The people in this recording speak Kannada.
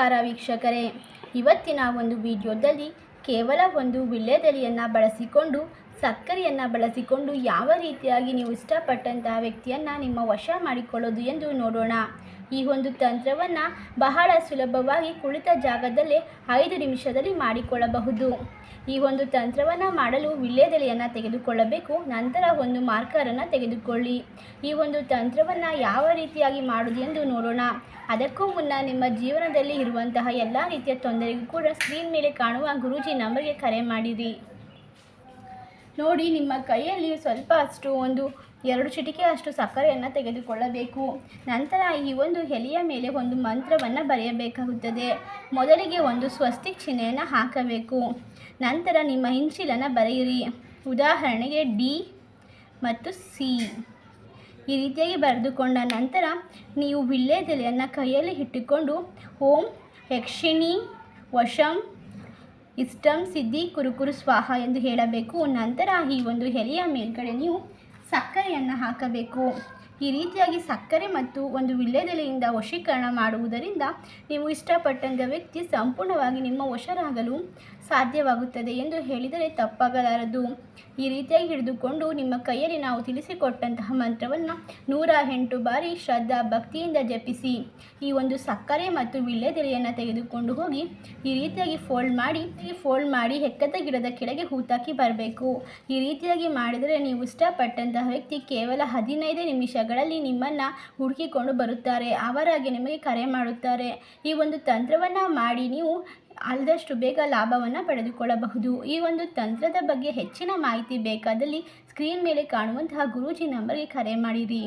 ನಮಸ್ಕಾರ ವೀಕ್ಷಕರೇ. ಇವತ್ತಿನ ಒಂದು ವಿಡಿಯೋದಲ್ಲಿ ಕೇವಲ ಒಂದು ವಿಳ್ಯದೆಲೆಯನ್ನು ಬಳಸಿಕೊಂಡು ಸಕ್ಕರೆಯನ್ನು ಬಳಸಿಕೊಂಡು ಯಾವ ರೀತಿಯಾಗಿ ನೀವು ಇಷ್ಟಪಟ್ಟಂತಹ ವ್ಯಕ್ತಿಯನ್ನು ನಿಮ್ಮ ವಶ ಮಾಡಿಕೊಳ್ಳೋದು ಎಂದು ನೋಡೋಣ. ಈ ಒಂದು ತಂತ್ರವನ್ನು ಬಹಳ ಸುಲಭವಾಗಿ ಕುಳಿತ ಜಾಗದಲ್ಲೇ ಐದು ನಿಮಿಷದಲ್ಲಿ ಮಾಡಿಕೊಳ್ಳಬಹುದು. ಈ ಒಂದು ತಂತ್ರವನ್ನು ಮಾಡಲು ವಿಳ್ಯದೆಲೆಯನ್ನು ತೆಗೆದುಕೊಳ್ಳಬೇಕು, ನಂತರ ಒಂದು ಮಾರ್ಕರನ್ನು ತೆಗೆದುಕೊಳ್ಳಿ. ಈ ಒಂದು ತಂತ್ರವನ್ನು ಯಾವ ರೀತಿಯಾಗಿ ಮಾಡೋದು ಎಂದು ನೋಡೋಣ. ಅದಕ್ಕೂ ಮುನ್ನ ನಿಮ್ಮ ಜೀವನದಲ್ಲಿ ಇರುವಂತಹ ಎಲ್ಲ ರೀತಿಯ ತೊಂದರೆಗೂ ಕೂಡ ಸ್ಕ್ರೀನ್ ಮೇಲೆ ಕಾಣುವ ಗುರೂಜಿ ನಂಬರ್ಗೆ ಕರೆ ಮಾಡಿರಿ. ನೋಡಿ, ನಿಮ್ಮ ಕೈಯಲ್ಲಿ ಸ್ವಲ್ಪ ಅಷ್ಟು, ಒಂದು ಎರಡು ಚಿಟಿಕೆ ಅಷ್ಟು ಸಕ್ಕರೆಯನ್ನು ತೆಗೆದುಕೊಳ್ಳಬೇಕು. ನಂತರ ಈ ಒಂದು ಎಲೆಯ ಮೇಲೆ ಒಂದು ಮಂತ್ರವನ್ನು ಬರೆಯಬೇಕಾಗುತ್ತದೆ. ಮೊದಲಿಗೆ ಒಂದು ಸ್ವಸ್ತಿ ಚಿಹ್ನೆಯನ್ನು ಹಾಕಬೇಕು. ನಂತರ ನಿಮ್ಮ ಹಿಂಚಿಲನ್ನು ಬರೆಯಿರಿ. ಉದಾಹರಣೆಗೆ ಡಿ ಮತ್ತು ಸಿ. ಈ ರೀತಿಯಾಗಿ ಬರೆದುಕೊಂಡ ನಂತರ ನೀವು ವಿಳ್ಳೆದೆಲೆಯನ್ನು ಕೈಯಲ್ಲಿ ಇಟ್ಟುಕೊಂಡು, ಓಂ ಯಕ್ಷಿಣಿ ವಶಂ ಇಷ್ಟಂ ಸಿದ್ಧಿ ಕುರುಕುರು ಸ್ವಾಹ ಎಂದು ಹೇಳಬೇಕು. ನಂತರ ಈ ಒಂದು ಎಲೆಯ ಮೇಲ್ಗಡೆ ನೀವು ಸಕ್ಕರೆಯನ್ನು ಹಾಕಬೇಕು. ಈ ರೀತಿಯಾಗಿ ಸಕ್ಕರೆ ಮತ್ತು ಒಂದು ವಿಳ್ಯದೆಲೆಯಿಂದ ವಶೀಕರಣ ಮಾಡುವುದರಿಂದ ನೀವು ಇಷ್ಟಪಟ್ಟಂಥ ವ್ಯಕ್ತಿ ಸಂಪೂರ್ಣವಾಗಿ ನಿಮ್ಮ ವಶರಾಗಲು ಸಾಧ್ಯವಾಗುತ್ತದೆ ಎಂದು ಹೇಳಿದರೆ ತಪ್ಪಾಗಲಾರದು. ಈ ರೀತಿಯಾಗಿ ಹಿಡಿದುಕೊಂಡು ನಿಮ್ಮ ಕೈಯಲ್ಲಿ ನಾವು ತಿಳಿಸಿಕೊಟ್ಟಂತಹ ಮಂತ್ರವನ್ನು ನೂರ ಎಂಟು ಬಾರಿ ಶ್ರದ್ಧಾ ಭಕ್ತಿಯಿಂದ ಜಪಿಸಿ. ಈ ಒಂದು ಸಕ್ಕರೆ ಮತ್ತು ವಿಳ್ಳೆದೆಲೆಯನ್ನು ತೆಗೆದುಕೊಂಡು ಹೋಗಿ ಈ ರೀತಿಯಾಗಿ ಫೋಲ್ಡ್ ಮಾಡಿ ಈ ಫೋಲ್ಡ್ ಮಾಡಿ ಹೆಕ್ಕದ ಗಿಡದ ಕೆಳಗೆ ಹೂತಾಕಿ ಬರಬೇಕು. ಈ ರೀತಿಯಾಗಿ ಮಾಡಿದರೆ ನೀವು ಇಷ್ಟಪಟ್ಟಂತಹ ವ್ಯಕ್ತಿ ಕೇವಲ ಹದಿನೈದು ನಿಮಿಷಗಳಲ್ಲಿ ನಿಮ್ಮನ್ನು ಹುಡುಕಿಕೊಂಡು ಬರುತ್ತಾರೆ. ಅವರಾಗಿ ನಿಮಗೆ ಕರೆ ಮಾಡುತ್ತಾರೆ. ಈ ಒಂದು ತಂತ್ರವನ್ನು ಮಾಡಿ ನೀವು ಆದಷ್ಟು ಬೇಗ ಲಾಭವನ್ನು ಪಡೆದುಕೊಳ್ಳಬಹುದು. ಈ ಒಂದು ತಂತ್ರದ ಬಗ್ಗೆ ಹೆಚ್ಚಿನ ಮಾಹಿತಿ ಬೇಕಾದಲ್ಲಿ ಸ್ಕ್ರೀನ್ ಮೇಲೆ ಕಾಣುವಂತಹ ಗುರೂಜಿ ನಂಬರ್ಗೆ ಕರೆ ಮಾಡಿರಿ.